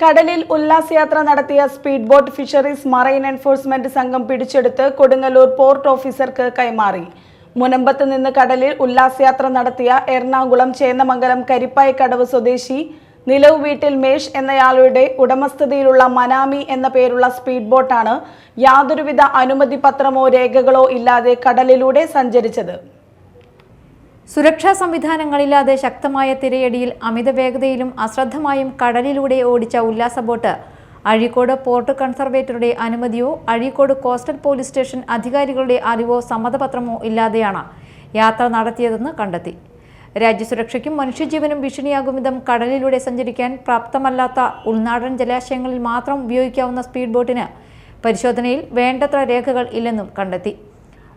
കടലിൽ ഉല്ലാസയാത്ര നടത്തിയ speed boat fisheries marine enforcement സംഘം പിടിച്ചെടുത്ത് കൊടുങ്ങല്ലൂർ പോർട്ട് ഓഫീസർക്ക് കൈമാറി. മുനമ്പത്ത് നിന്ന് കടലിൽ ഉല്ലാസയാത്ര നടത്തിയ എറണാകുളം ചേന്നമംഗലം കരിപ്പായക്കടവ് സ്വദേശി നിലവ് വീട്ടിൽ മേഷ് എന്നയാളുടെ ഉടമസ്ഥതയിലുള്ള മനാമി എന്ന പേരുള്ള സ്പീഡ് ബോട്ടാണ് യാതൊരുവിധ അനുമതി പത്രമോ രേഖകളോ ഇല്ലാതെ കടലിലൂടെ സഞ്ചരിച്ചത്. സുരക്ഷാ സംവിധാനങ്ങളില്ലാതെ ശക്തമായ തിരയടിയിൽ അമിത വേഗതയിലും അശ്രദ്ധമായും കടലിലൂടെ ഓടിച്ച ഉല്ലാസ ബോട്ട്. അഴീക്കോട് പോർട്ട് കൺസർവേറ്ററുടെ അനുമതിയോ അഴീക്കോട് കോസ്റ്റൽ പോലീസ് സ്റ്റേഷൻ അധികാരികളുടെ അറിവോ സമ്മതപത്രമോ ഇല്ലാതെയാണ് യാത്ര നടത്തിയതെന്ന് കണ്ടെത്തി. രാജ്യസുരക്ഷയ്ക്കും മനുഷ്യജീവനും ഭീഷണിയാകും വിധം കടലിലൂടെ സഞ്ചരിക്കാൻ പ്രാപ്തമല്ലാത്ത ഉൾനാടൻ ജലാശയങ്ങളിൽ മാത്രം ഉപയോഗിക്കാവുന്ന സ്പീഡ് ബോട്ടിന് പരിശോധനയിൽ വേണ്ടത്ര രേഖകൾ ഇല്ലെന്നും കണ്ടെത്തി.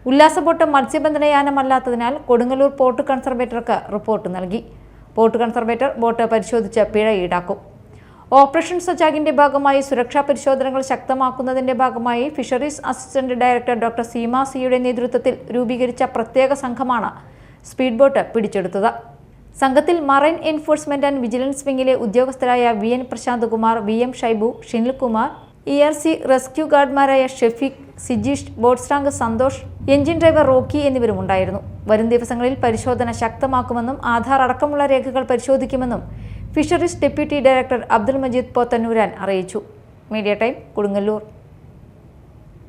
ഉല്ലാസ ബോട്ട് മത്സ്യബന്ധനയാനമല്ലാത്തതിനാൽ കൊടുങ്ങല്ലൂർ പോർട്ട് കൺസർവേറ്റർക്ക് റിപ്പോർട്ട് നൽകി. പോർട്ട് കൺസർവേറ്റർ ബോട്ട് പരിശോധിച്ച് പിഴ ഈടാക്കും. ഓപ്പറേഷൻ സജാഗിന്റെ ഭാഗമായി സുരക്ഷാ പരിശോധനകൾ ശക്തമാക്കുന്നതിന്റെ ഭാഗമായി fisheries assistant director doctor Seema സിയുടെ നേതൃത്വത്തിൽ രൂപീകരിച്ച പ്രത്യേക സംഘമാണ് സ്പീഡ് ബോട്ട് പിടിച്ചെടുത്തത്. സംഘത്തിൽ മറൈൻ എൻഫോഴ്സ്മെന്റ് ആൻഡ് വിജിലൻസ് വിംഗിലെ ഉദ്യോഗസ്ഥരായ V N Prasanth Kumar V M Shaibu Shinilkumar E R C rescue ഗാർഡ്മാരായ Shefeeq Sijeesh boat സ്റ്റാങ്ക് സന്തോഷ് എഞ്ചിൻ ഡ്രൈവർ റോക്കി എന്നിവരും ഉണ്ടായിരുന്നു വരും ദിവസങ്ങളിൽ പരിശോധന ശക്തമാക്കുമെന്നും ആധാർ അടക്കമുള്ള രേഖകൾ പരിശോധിക്കുമെന്നും fisheries deputy director Abdul Majeed Pothannooran അറിയിച്ചു. Media time Kodungallur.